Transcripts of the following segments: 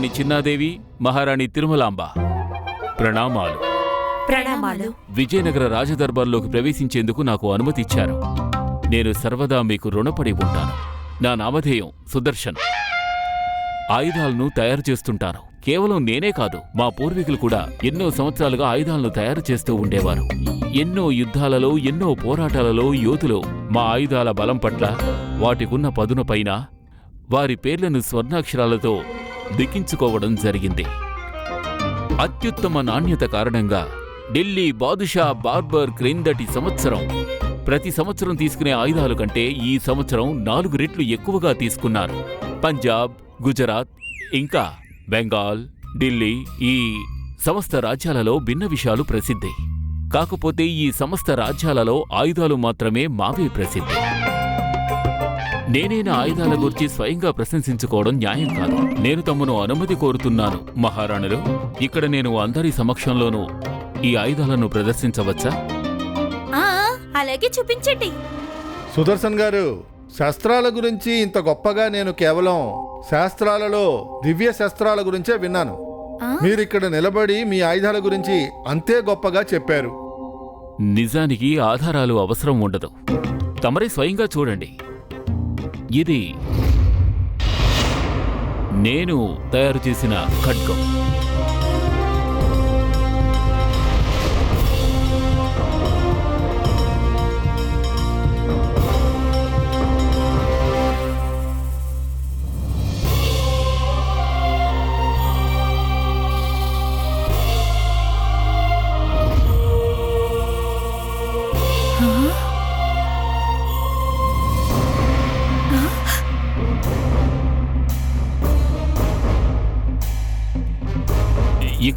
మహారాణి చిన్నాదేవి మహారాణి తిరుమలాంబ. ప్రణామాలు. ప్రణామాలు. విజయనగర రాజదర్బార్లోకి ప్రవేశించేందుకు నాకు అనుమతి ఇచ్చారు నేను సర్వదా మీకు రుణపడి ఉంటాను. నా నామధేయం సుదర్శన్. ఆయుధాలను తయారు చేస్తుంటాను. కేవలం నేనే కాదు మా పూర్వీకులు కూడా ఎన్నో సంవత్సరాలుగా ఆయుధాలను తయారు చేస్తూ ఉండేవారు. ఎన్నో యుద్ధాలలో ఎన్నో పోరాటాలలో యోధులు మా ఆయుధాల బలం పట్ల వాటికున్న పదునుపైన వారి పేర్లను స్వర్ణాక్షరాలతో దిగించుకోవడం జరిగింది. అత్యుత్తమ నాణ్యత కారణంగా ఢిల్లీ బాదుషా బార్బర్ క్రిందటి సంవత్సరం ప్రతి సంవత్సరం తీసుకునే ఆయుధాలు కంటే ఈ సంవత్సరం నాలుగు రెట్లు ఎక్కువగా తీసుకున్నారు. పంజాబ్ గుజరాత్ ఇంకా బెంగాల్ ఢిల్లీ ఈ సమస్త రాజ్యాలలో భిన్న విషయాలు ప్రసిద్ధి. కాకపోతే ఈ సమస్త రాజ్యాలలో ఆయుధాలు మాత్రమే మావే ప్రసిద్ధి. నేనే నా ఆయుధాల గురించి స్వయంగా ప్రశంసించుకోవడం న్యాయం కాదు. నేను తమను అనుమతి కోరుతున్నాను మహారాణులు. ఇక్కడ నేను అందరి సమక్షంలోనూ ఈ ఆయుధాలను ప్రదర్శించవచ్చా? ఆ అలాగే చూపించండి. సుదర్శన్ గారు శస్త్రాల గురించి ఇంత గొప్పగా నేను కేవలం శాస్త్రాలలో దివ్య శస్త్రాల గురించే విన్నాను. ఆ? మీరు ఇక్కడ నిలబడి మీ ఆయుధాల గురించి అంతే గొప్పగా చెప్పారు. నిజానికి ఆధారాలు అవసరం ఉండదు. తమరే స్వయంగా చూడండి. ఇది నేను తయారు చేసిన ఖడ్గం.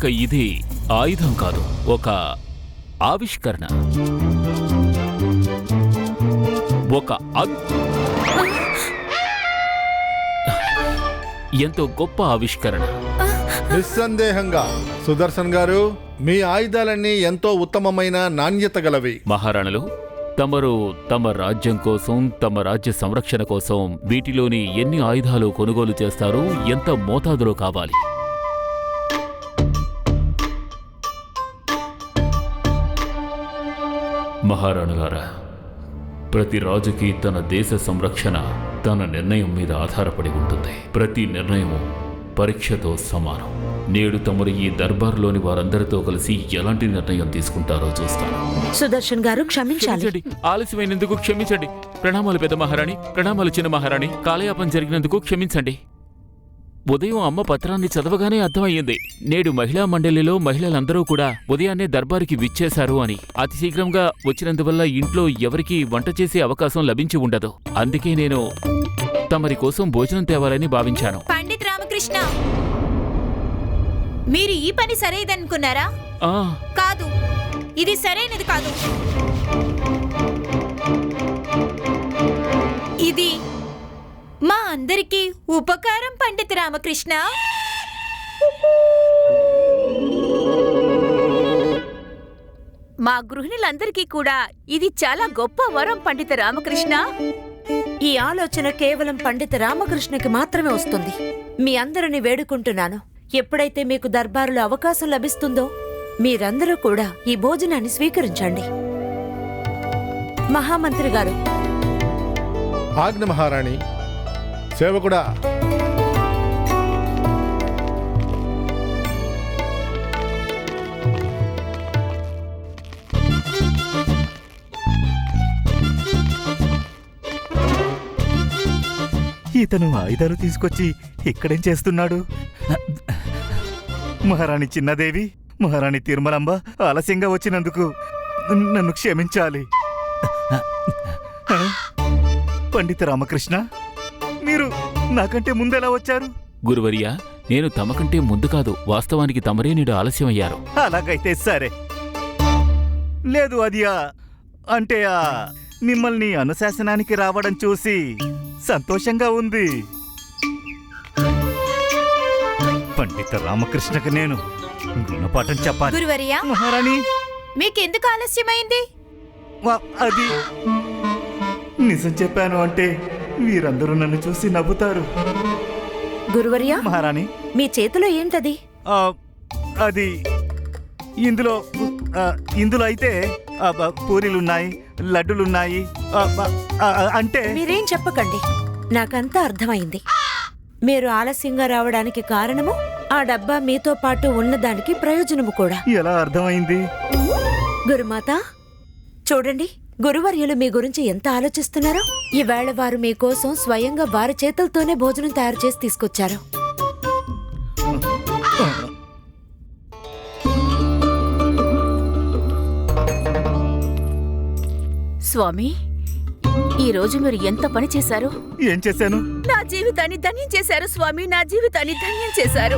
ఇక ఇది ఆయుధం కాదు ఒక ఆవిష్కరణ. ఒక ఎంతో గొప్ప ఆవిష్కరణ. నిస్సందేహంగా. సుదర్శన్ గారు మీ ఆయుధాలన్నీ ఎంతో ఉత్తమమైన నాణ్యత గలవి. మహారాణులు తమరు తమ రాజ్యం కోసం తమ రాజ్య సంరక్షణ కోసం వీటిలోని ఎన్ని ఆయుధాలు కొనుగోలు చేస్తారు ఎంత మోతాదులో కావాలి? మహారాణులారా ప్రతి రాజుకి తన దేశ సంరక్షణ తన నిర్ణయం మీద ఆధారపడి ఉంటుంది. ప్రతి నిర్ణయము పరీక్షతో సమానం. నేడు తమరు ఈ దర్బార్లోని వారందరితో కలిసి ఎలాంటి నిర్ణయం తీసుకుంటారో చూస్తాను. సుదర్శన్ గారు క్షమించాలి. క్షమించండి. ఆలస్యమైనందుకు క్షమించండి. ప్రణామాలు పెద్ద మహారాణి ప్రణామాలు చిన్న మహారాణి. కాలయాపన జరిగినందుకు క్షమించండి. ఉదయం అమ్మ పత్రాన్ని చదవగానే అర్థమయ్యింది. నేడు మహిళా మండలిలో మహిళలందరూ కూడా ఉదయాన్నే దర్బారుకి విచ్చేశారు అని. అతి శీఘ్రంగా వచ్చినందువల్ల ఇంట్లో ఎవరికీ వంట చేసే అవకాశం లభించి ఉండదు. అందుకే నేను తమరి కోసం భోజనం తేవాలని భావించాను. పండిత్ రామకృష్ణ! మీరు ఈ పని సరైదనుకున్నారా? కాదు. ఇది సరైనది కాదు. మా అందరికీ ఉపకారం పండిత్ రామకృష్ణ. మా గృహిణులందరికీ కూడా ఇది చాలా గొప్ప వరం పండిత రామకృష్ణ. ఈ ఆలోచన కేవలం పండిత రామకృష్ణకి మాత్రమే వస్తుంది. మీ అందరిని వేడుకుంటున్నాను. ఎప్పుడైతే మీకు దర్బారులో అవకాశం లభిస్తుందో మీరందరూ కూడా ఈ భోజనాన్ని స్వీకరించండి. మహామంత్రి గారు. ఆజ్ఞ మహారాణి సేవకుడా. ఇతను ఆయుధాలు తీసుకొచ్చి ఇక్కడేం చేస్తున్నాడు? మహారాణి చిన్నదేవి మహారాణి తిరుమలంబ ఆలస్యంగా వచ్చినందుకు నన్ను క్షమించాలి. పండిత రామకృష్ణ? మీరు నాకంటే ముందెలా వచ్చారు? గురువర్య నేను తమకంటే ముందు కాదు వాస్తవానికి తమరే నేడు ఆలస్యమయ్యారు. అలాగైతే సరే. లేదు అది ఆ అంటే ఆ మిమ్మల్ని అనుశాసనానికి రావడం చూసి సంతోషంగా ఉంది. పండిత రామకృష్ణకు నేను గుణపాఠం చెప్పాలి. గురువర్య మహారాణి! మీకెందుకు ఆలస్యమైంది? వా- అది నిజం చెప్పాను అంటే వీరందరూ నన్ను చూసి నవ్వుతారు. గురువర్యా మహారాణి. మీ చేతిలో ఏంటది? ఆ, అది ఇందులో ఆ, ఇందులో అయితే ఆ, బ- పూరీలున్నాయి లడ్డులున్నాయి ఆ, బ- ఆ, ఆ, అంటే మీరేం చెప్పకండి. నాకంతా అర్థమైంది. మీరు ఆలస్యంగా రావడానికి కారణము ఆ డబ్బా మీతో పాటు ఉన్నదానికి ప్రయోజనము కూడా. ఎలా అర్థమైంది? గురుమాత చూడండి. గురువర్యులు మీ గురించి ఎంత ఆలోచిస్తున్నారో? ఈవేళ వారు మీకోసం స్వయంగా వారి చేతులతోనే భోజనం తయారు చేసి తీసుకొచ్చారు. స్వామి ఈ రోజు మీరు ఎంత పని చేశారు? ఏం చేశాను? నా జీవితాన్ని ధన్యం చేశారు స్వామి నా జీవితాన్ని ధన్యం చేశారు.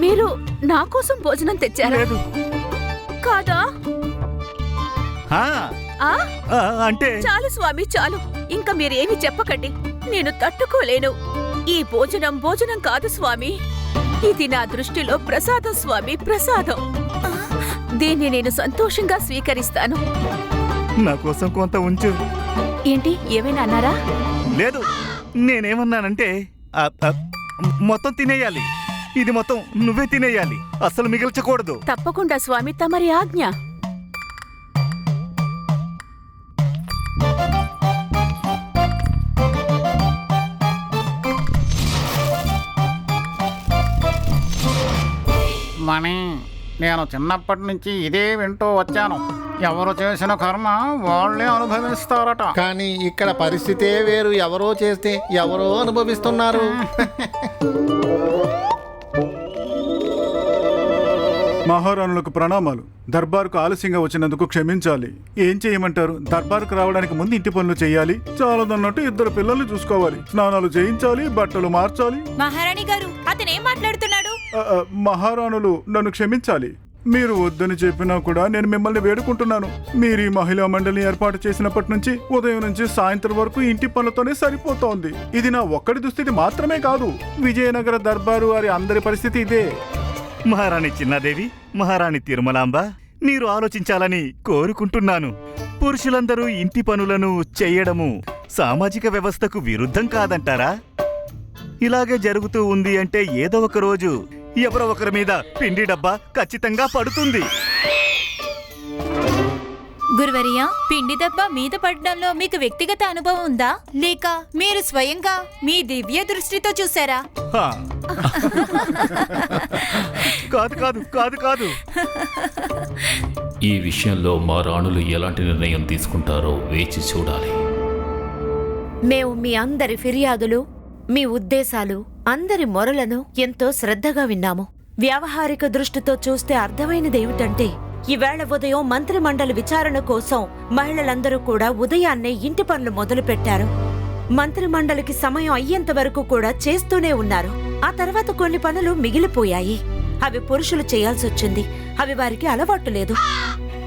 మీరు నా కోసం భోజనం తెచ్చారా? కాదా? అంటే? చాలు స్వామి చాలు. ఇంకా మీరేమి చెప్పకండి. నేను తట్టుకోలేను. ఈ భోజనం భోజనం కాదు స్వామి. ఇది నా దృష్టిలో ప్రసాదం స్వామి ప్రసాదం. దీన్ని నేను సంతోషంగా స్వీకరిస్తాను. నా కోసం కొంత ఉంచు. ఏంటి? ఏమైనా అన్నారా? లేదు. నేనేమన్నానంటే మొత్తం తినేయాలి. ఇది మొత్తం నువ్వే తినేయాలి. అస్సలు మిగిల్చకూడదు. తప్పకుండా స్వామి తమరి ఆజ్ఞ. మణి నేను చిన్నప్పటి నుంచి ఇదే వింటూ వచ్చాను. ఎవరు చేసిన కర్మ వాళ్ళే అనుభవిస్తారట. కానీ ఇక్కడ పరిస్థితే వేరు. ఎవరో చేస్తే ఎవరో అనుభవిస్తున్నారు. మహారాణులకు ప్రణామాలు. దర్బారుకు ఆలస్యంగా వచ్చినందుకు క్షమించాలి. ఏం చేయమంటారు? దర్బారుకు రావడానికి ముందు ఇంటి పనులు చేయాలి. చాలదన్నట్టు ఇద్దరు పిల్లల్ని చూసుకోవాలి. స్నానాలు చేయించాలి బట్టలు మార్చాలి. మహారాణి గారు అతనేం మాట్లాడుతున్నాడు? మహారాణులు నన్ను క్షమించాలి. మీరు వద్దని చెప్పినా కూడా నేను మిమ్మల్ని వేడుకుంటున్నాను. మీరు ఈ మహిళా మండలిని ఏర్పాటు చేసినప్పటి నుంచి ఉదయం నుంచి సాయంత్రం వరకు ఇంటి పనులతోనే సరిపోతోంది. ఇది నా ఒక్కడి దుస్థితి మాత్రమే కాదు. విజయనగర దర్బారు వారి అందరి పరిస్థితి ఇదే. మహారాణి చిన్నాదేవి మహారాణి తిరుమలాంబ మీరు ఆలోచించాలని కోరుకుంటున్నాను. పురుషులందరూ ఇంటి పనులను చెయ్యడము సామాజిక వ్యవస్థకు విరుద్ధం కాదంటారా? ఇలాగే జరుగుతూ ఉంది అంటే ఏదో ఒక రోజు ఎవరో ఒకరి మీద పిండి డబ్బా ఖచ్చితంగా పడుతుంది. గురువర్య పిండి దెబ్బ మీద పడడంలో మీకు వ్యక్తిగత అనుభవం ఉందా? లేక మీరు స్వయంగా మీ దివ్య దృష్టితో చూసారా. కాదు కాదు కాదు కాదు. ఈ విషయంలో మా రాణులు ఎలాంటి నిర్ణయం తీసుకుంటారో వేచి చూడాలి. మేము మీ అందరి ఫిర్యాదులు మీ ఉద్దేశాలు అందరి మొరలను ఎంతో శ్రద్ధగా విన్నాము. వ్యావహారిక దృష్టితో చూస్తే అర్థమైనదేమిటంటే ఈవేళ ఉదయం మంత్రిమండలి విచారణ కోసం మహిళలందరూ కూడా ఉదయాన్నే ఇంటి పనులు మొదలుపెట్టారు. మంత్రిమండలికి సమయం అయ్యేంత వరకు కూడా చేస్తూనే ఉన్నారు. ఆ తర్వాత కొన్ని పనులు మిగిలిపోయాయి. అవి పురుషులు చేయాల్సొచ్చింది అవి వారికి అలవాటు లేదు.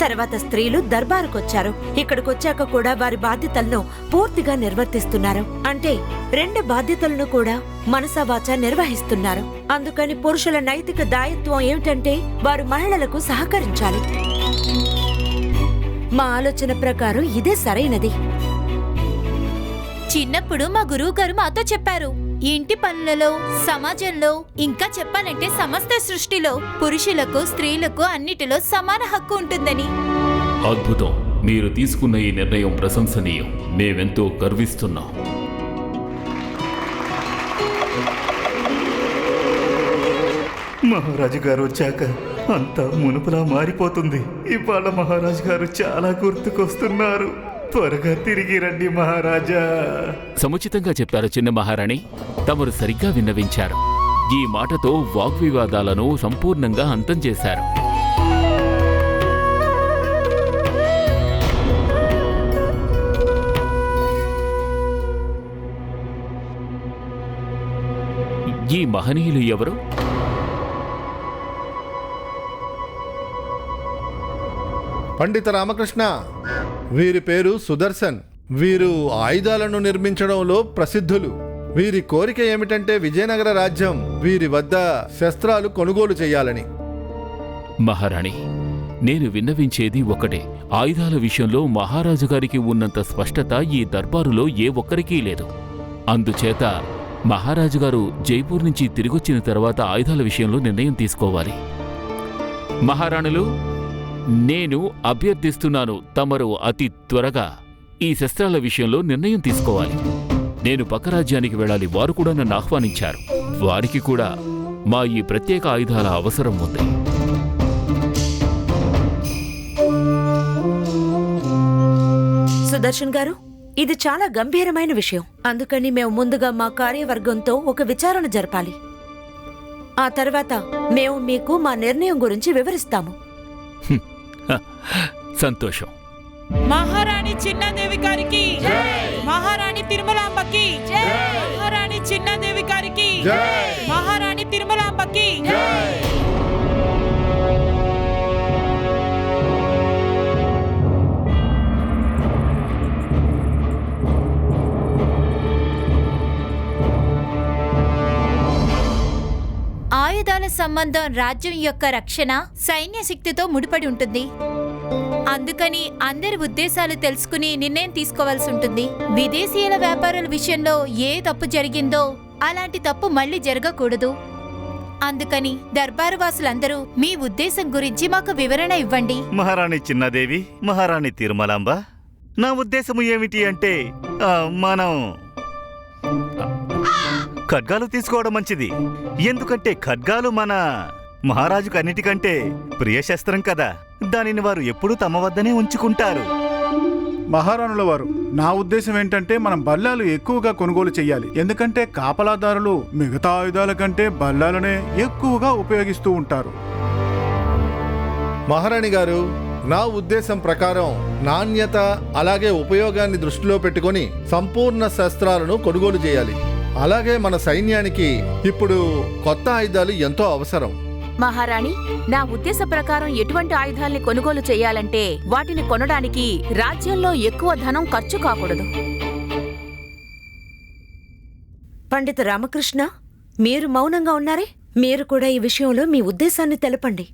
తర్వాత స్త్రీలు దర్బారుకొచ్చారు. ఇక్కడికొచ్చాక కూడా వారి బాధ్యతలను పూర్తిగా నిర్వర్తిస్తున్నారు. అంటే రెండు బాధ్యతలను కూడా మనసావాచ నిర్వహిస్తున్నారు. అందుకని పురుషుల నైతిక దాయత్వం ఏమిటంటే వారు మహిళలకు సహకరించాలి. మా ఆలోచన ప్రకారం ఇదే సరైనది. చిన్నప్పుడు మా గురువు గారు మాతో చెప్పారు. ఇంటి పనులలో సమాజంలో ఇంకా చెప్పాలంటే సమస్త సృష్టిలో పురుషులకు స్త్రీలకు అన్నిటిలో సమాన హక్కు ఉంటుందని. అద్భుతం. మీరు తీసుకున్న ఈ నిర్ణయం ప్రశంసనీయం. మేమెంతో గర్విస్తున్నాం. మహారాజు గారు వచ్చాక అంతా మునుపులా మారిపోతుంది. ఇవాళ మహారాజు గారు చాలా గుర్తుకొస్తున్నారు. త్వరగా తిరిగి రండి మహారాజా. సముచితంగా చెప్పారు చిన్న మహారాణి. తమరు సరిగ్గా విన్నవించారు. ఈ మాటతో వాగ్వివాదాలను సంపూర్ణంగా అంతం చేశారు. ఈ మహనీయులు ఎవరు? పండిత రామకృష్ణ. వీరి పేరు సుదర్శన్. వీరు ఆయుధాలను నిర్మించడంలో ప్రసిద్ధులు. వీరి కోరిక ఏమిటంటే విజయనగర రాజ్యం. వీరి వద్ద శస్త్రాలు కొనుగోలు చేయాలని. మహారాణి నేను విన్నవించేది ఒకటే. ఆయుధాల విషయంలో మహారాజు గారికి ఉన్నంత స్పష్టత ఈ దర్బారులో ఏ ఒక్కరికీ లేదు. అందుచేత మహారాజు గారు జైపూర్ నుంచి తిరిగొచ్చిన తర్వాత ఆయుధాల విషయంలో నిర్ణయం తీసుకోవాలి. మహారాణులు నేను అభ్యర్థిస్తున్నాను తమరు అతి త్వరగా. ఈ శస్త్రాల విషయంలో నిర్ణయం తీసుకోవాలి. నేను పక్క రాజ్యానికి వెళ్ళాలి వారు కూడా నన్ను ఆహ్వానించారు. వారికి కూడా మా ఈ ప్రత్యేక ఆయుధాల అవసరం ఉంది. సుదర్శన్ గారు ఇది చాలా గంభీరమైన విషయం. అందుకని మేము ముందుగా మా కార్యవర్గంతో ఒక విచారణ జరపాలి. ఆ తర్వాత మేము మీకు మా నిర్ణయం గురించి వివరిస్తాము. సంతోషం. మహారాణి చిన్నాదేవి గారికి. మహారాణి తిరుమలాంబకి. మహారాణి చిన్నాదేవి గారికి. మహారాణి తిరుమలాంబకి. ఆయుధాల సంబంధం రాజ్యం యొక్క రక్షణ సైన్య శక్తితో ముడిపడి ఉంటుంది. అందుకని అందరి ఉద్దేశాలు తెలుసుకుని నిర్ణయం తీసుకోవాల్సి ఉంటుంది. విదేశీయుల వ్యాపారుల విషయంలో ఏ తప్పు జరిగిందో అలాంటి తప్పు మళ్ళీ జరగకూడదు. అందుకని దర్బారు వాసులందరూ మీ ఉద్దేశం గురించి మాకు వివరణ ఇవ్వండి. మహారాణి చిన్నదేవి మహారాణి తిరుమలాంబ నా ఉద్దేశము ఏమిటి అంటే ఆ, మనం ఖడ్గాలు తీసుకోవడం మంచిది. ఎందుకంటే ఖడ్గాలు మన మహారాజుకు అన్నిటికంటే ప్రియ శస్త్రం కదా. దానిని వారు ఎప్పుడూ తమ వద్దనే ఉంచుకుంటారు. మహారాణుల వారు నా ఉద్దేశం ఏంటంటే మనం బల్లాలు ఎక్కువగా కొనుగోలు చేయాలి ఎందుకంటే కాపలాదారులు మిగతా ఆయుధాల కంటే బల్లాలనే ఎక్కువగా ఉపయోగిస్తూ ఉంటారు. మహారాణి గారు నా ఉద్దేశం ప్రకారం నాణ్యత అలాగే ఉపయోగాన్ని దృష్టిలో పెట్టుకొని సంపూర్ణ శస్త్రాలను కొనుగోలు చేయాలి. అలాగే మన సైన్యానికి ఇప్పుడు కొత్త ఆయుధాలు ఎంతో అవసరం. మహారాణి నా ఉద్దేశ ప్రకారం ఎటువంటి ఆయుధాల్ని కొనుగోలు చేయాలంటే వాటిని కొనడానికి రాజ్యంలో ఎక్కువ ధనం ఖర్చు కాకూడదు. పండిత రామకృష్ణ మీరు మౌనంగా ఉన్నారే? మీరు కూడా ఈ విషయంలో మీ ఉద్దేశాన్ని తెలపండి.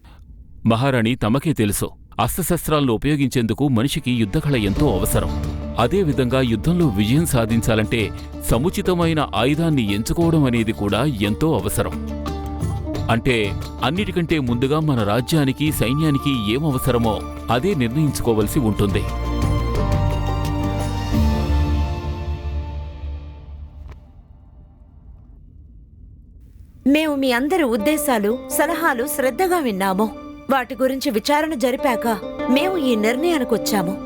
మహారాణి తమకే తెలుసు. అస్త్రశస్త్రాలను ఉపయోగించేందుకు మనిషికి యుద్ధకళ ఎంతో అవసరం. అదేవిధంగా యుద్ధంలో విజయం సాధించాలంటే సముచితమైన ఆయుధాన్ని ఎంచుకోవడం అనేది కూడా ఎంతో అవసరం. అంటే అన్నిటికంటే ముందుగా మన రాజ్యానికి సైన్యానికి ఏం అవసరమో అదే నిర్ణయించుకోవలసి ఉంటుంది. మేము మీ అందరి ఉద్దేశాలు సలహాలు శ్రద్ధగా విన్నాము. వాటి గురించి విచారణ జరిపాక మేము ఈ నిర్ణయానికి వచ్చాము.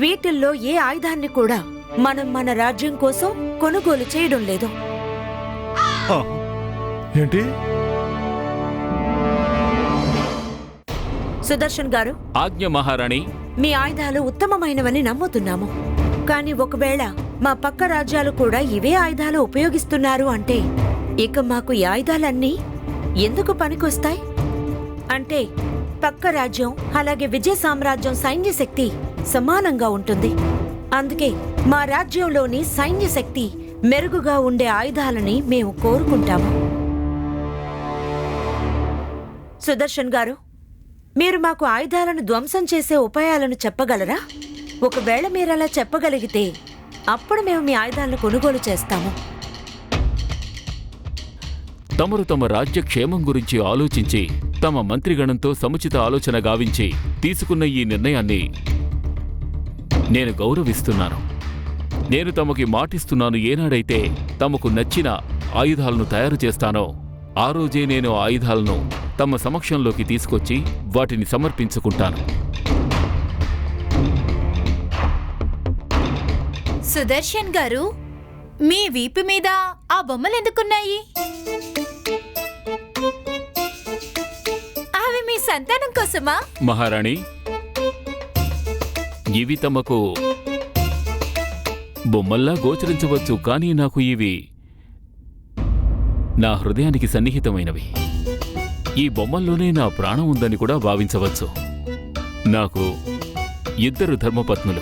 వీటిల్లో ఏ ఆయుధాన్ని కూడా మనం మన రాజ్యం కోసం కొనుగోలు చేయడం లేదు. ఏంటి? సుదర్శన్ గారు ఆజ్ఞ మహారాణి. మీ ఆయుధాలు ఉత్తమమైనవని నమ్ముతున్నాము. కానీ ఒకవేళ మా పక్క రాజ్యాలు కూడా ఇవే ఆయుధాలు ఉపయోగిస్తున్నారు అంటే ఇక మాకు ఈ ఆయుధాలన్నీ ఎందుకు పనికొస్తాయి? అంటే పక్క రాజ్యం అలాగే విజయ సామ్రాజ్యం సైన్య శక్తి సమానంగా ఉంటుంది. అందుకే మా రాజ్యంలోని సైన్య శక్తి మెరుగుగా ఉండే ఆయుధాలని మేము కోరుకుంటాము. సుదర్శన్ గారు మీరు మాకు ఆయుధాలను ధ్వంసం చేసే ఉపాయాలను చెప్పగలరా? ఒకవేళ మీరు అలా చెప్పగలిగితే అప్పుడు మేము మీ ఆయుధాలను కొనుగోలు చేస్తాము. తమరు తమ రాజ్య క్షేమం గురించి ఆలోచించి తమ మంత్రిగణంతో సముచిత ఆలోచన గావించి తీసుకున్న ఈ నిర్ణయాన్ని నేను గౌరవిస్తున్నాను. నేను తమకి మాటిస్తున్నాను ఏనాడైతే తమకు నచ్చిన ఆయుధాలను తయారు చేస్తానో ఆ రోజే నేను ఆయుధాలను తమ సమక్షంలోకి తీసుకొచ్చి వాటిని సమర్పించుకుంటాను. సుదర్శన్ గారు మీ వీపు మీద ఆ బొమ్మలు ఎందుకున్నాయి? అవి మీ సంతానం కోసమా? మహారాణి ఇవి తమకు బొమ్మల్లా గోచరించవచ్చు కానీ నాకు ఇవి నా హృదయానికి సన్నిహితమైనవి. ఈ బొమ్మల్లోనే నా ప్రాణం ఉందని కూడా భావించవచ్చు. నాకు ఇద్దరు ధర్మపత్నులు.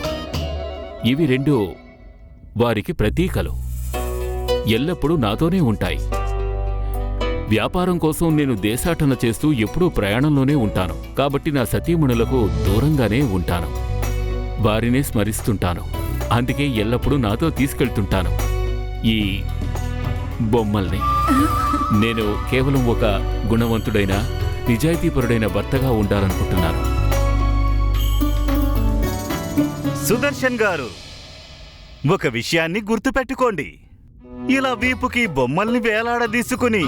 ఇవి రెండు వారికి ప్రతీకలు. ఎల్లప్పుడూ నాతోనే ఉంటాయి. వ్యాపారం కోసం నేను దేశాటన చేస్తూ ఎప్పుడూ ప్రయాణంలోనే ఉంటాను. కాబట్టి నా సతీమణులకు దూరంగానే ఉంటాను. వారినే స్మరిస్తుంటాను. అందుకే ఎల్లప్పుడూ నాతో తీసుకెళ్తుంటాను. ఈ బొమ్మల్ని. నేను కేవలం ఒక గుణవంతుడైన నిజాయితీపరుడైన భర్తగా ఉండాలనుకుంటున్నాను. సుదర్శన్ గారు ఒక విషయాన్ని గుర్తుపెట్టుకోండి. ఇలా వీపుకి బొమ్మల్ని వేలాడదీసుకుని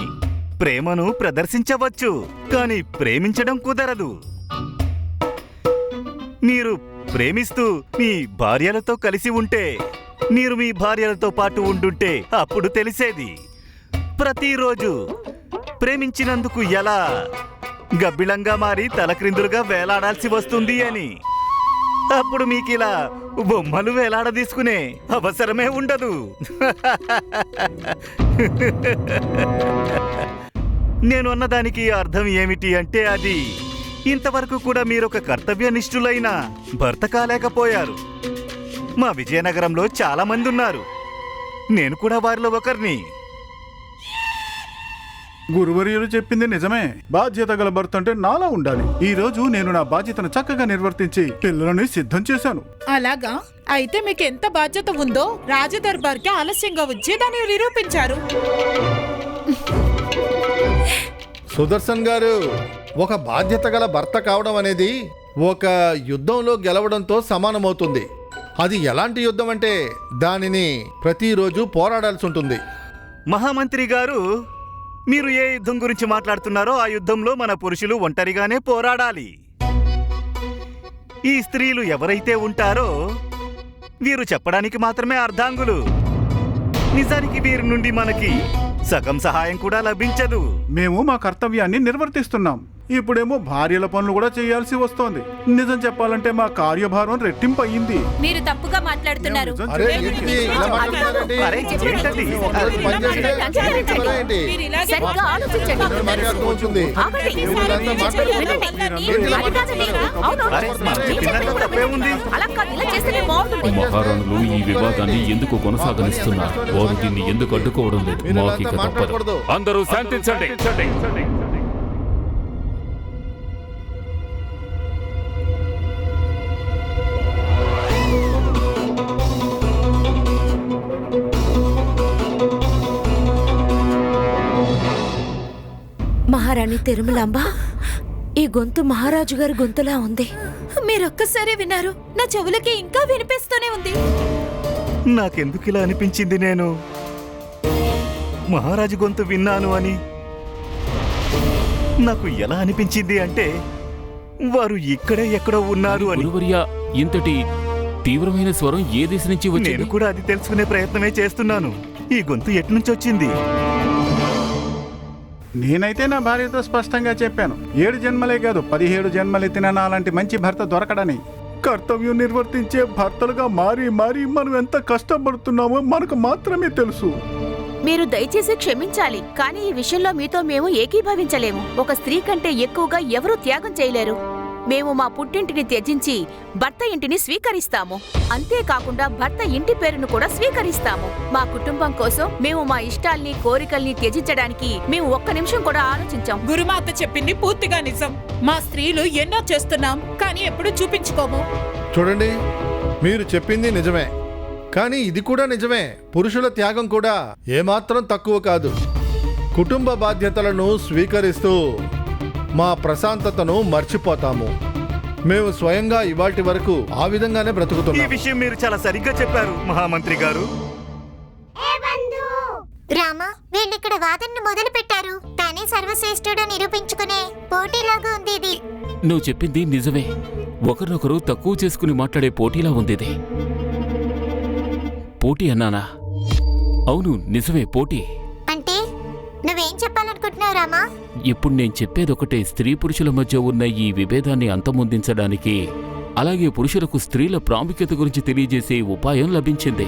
ప్రేమను ప్రదర్శించవచ్చు కానీ ప్రేమించడం కుదరదు. మీరు ప్రేమిస్తూ మీ భార్యలతో కలిసి ఉంటే మీరు మీ భార్యలతో పాటు ఉండుంటే అప్పుడు తెలిసేది. ప్రతిరోజు. ప్రేమించినందుకు ఎలా? గబ్బిళంగా మారి తలక్రిందులుగా వేలాడాల్సి వస్తుంది అని. అప్పుడు మీకిలా బొమ్మలు వేలాడదీసుకునే అవసరమే ఉండదు. నేను అన్నదానికి అర్థం ఏమిటి అంటే అది ఇంతవరకు కూడా మీరొక కర్తవ్యనిష్ఠులైన భర్త కాలేకపోయారు. మా విజయనగరంలో చాలా మంది ఉన్నారు నేను కూడా వారిలో ఒకరిని. గురువర్యులు చెప్పింది నిజమే. బాధ్యత గల భర్త అంటే నాలా ఉండాలి. ఈ రోజు నేను నా బాధ్యతను చక్కగా నిర్వర్తించి పిల్లలని సిద్ధం చేశాను. అలాగా? అయితే మీకు ఎంత బాధ్యత ఉందో రాజదర్బార్కి ఆలస్యంగా వచ్చి దాన్ని నిరూపించారు. సుదర్శన్ గారు ఒక బాధ్యత గల భర్త కావడం అనేది ఒక యుద్ధంలో గెలవడంతో సమానమవుతుంది. అది ఎలాంటి యుద్ధం అంటే దానిని ప్రతిరోజు పోరాడాల్సి ఉంటుంది. మహామంత్రి గారు మీరు ఏ యుద్ధం గురించి మాట్లాడుతున్నారో ఆ యుద్ధంలో మన పురుషులు ఒంటరిగానే పోరాడాలి. ఈ స్త్రీలు ఎవరైతే ఉంటారో వీరు చెప్పడానికి మాత్రమే అర్ధాంగులు. నిజానికి వీరి నుండి మనకి సగం సహాయం కూడా లభించదు. మేము మా కర్తవ్యాన్ని నిర్వర్తిస్తున్నాం. ఇప్పుడేమో భార్యల పనులు కూడా చేయాల్సి వస్తోంది. నిజం చెప్పాలంటే మా కార్యభారం రెట్టింపు అయ్యింది మీరు తప్పుగా మాట్లాడుతున్నారు. మహారాణులు ఈ వివాదాన్ని ఎందుకు కొనసాగనిస్తున్నారు? వారు దీన్ని ఎందుకు అడ్డుకోవడం లేదు. అందరూ శాంతించండి. మహారాణి తిరుమలాంబ ఈ గొంతు మహారాజు గారి గొంతులా ఉంది. మీరొక్కసారి విన్నారు నా చెవులకి ఇంకా వినిపిస్తూనే ఉంది. నాకెందుకు ఇలా అనిపించింది నేను? మహారాజు గొంతు విన్నాను అని నాకు ఎలా అనిపించింది అంటే వారు ఇక్కడే ఎక్కడో ఉన్నారు అని. గురువర్య ఇంతటి తీవ్రమైన స్వరం ఏ దిశ నుంచి నేను వచ్చింది కూడా అది తెలుసుకునే ప్రయత్నమే చేస్తున్నాను. ఈ గొంతు ఎట్నుంచి వచ్చింది నేనైతే నా భార్యతో స్పష్టంగా చెప్పాను. ఏడు జన్మలే కాదు పదిహేడు జన్మలెత్తిన నాలాంటి మంచి భర్త దొరకడని. కర్తవ్యం నిర్వర్తించే భర్తలుగా మారి మారి మనం ఎంత కష్టపడుతున్నామో మనకు మాత్రమే తెలుసు. మీరు దయచేసి క్షమించాలి కానీ ఈ విషయంలో మీతో మేము ఏకీభవించలేము. ఒక స్త్రీ కంటే ఎక్కువగా ఎవరూ త్యాగం చేయలేరు. మేము మా పుట్టింటిని త్యజించి భర్త ఇంటిని స్వీకరిస్తాము. అంతేకాకుండా భర్త ఇంటి పేరును కూడా స్వీకరిస్తాము. మా కుటుంబం కోసం మేము మా ఇష్టాల్ని కోరికల్ని త్యజించడానికి మేము ఒక్క నిమిషం కూడా ఆలోచించాం. గురుమాత చెప్పింది పూర్తిగా నిజం. మా స్త్రీలు ఎన్నో చేస్తున్నాం కానీ ఎప్పుడు చూపించుకోము. చూడండి మీరు చెప్పింది నిజమే. కానీ ఇది కూడా నిజమే. పురుషుల త్యాగం కూడా ఏమాత్రం తక్కువ కాదు. కుటుంబ బాధ్యతలను స్వీకరిస్తూ మా ప్రశాంతతను మర్చిపోతాము. మేము స్వయంగా ఇవాటి వరకు ఆ విధంగానే ఈ బ్రతుకుతున్నాం విషయం మీరు చాలా సరిగ్గా చెప్పారు మహామంత్రి గారు. రామ వీళ్ళిక్కడ వాదనను మొదలు పెట్టారు తానే సర్వశ్రేష్ఠుడు నిరూపించుకునే పోటీలాగా ఉంది ఇది. నువ్వు చెప్పింది నిజమే. ఒకరినొకరు తక్కువ చేసుకుని మాట్లాడే పోటీలా ఉంది ఇది. పోటీ అన్నానా? అవును నిజమే పోటీ. అంటే నువ్వేం చెప్పాలనుకుంటున్నావు రామా? ఇప్పుడు నేను చెప్పేదొకటే స్త్రీ పురుషుల మధ్య ఉన్న ఈ విభేదాన్ని అంతమొందించడానికి. అలాగే పురుషులకు స్త్రీల ప్రాముఖ్యత గురించి తెలియజేసే ఉపాయం లభించింది.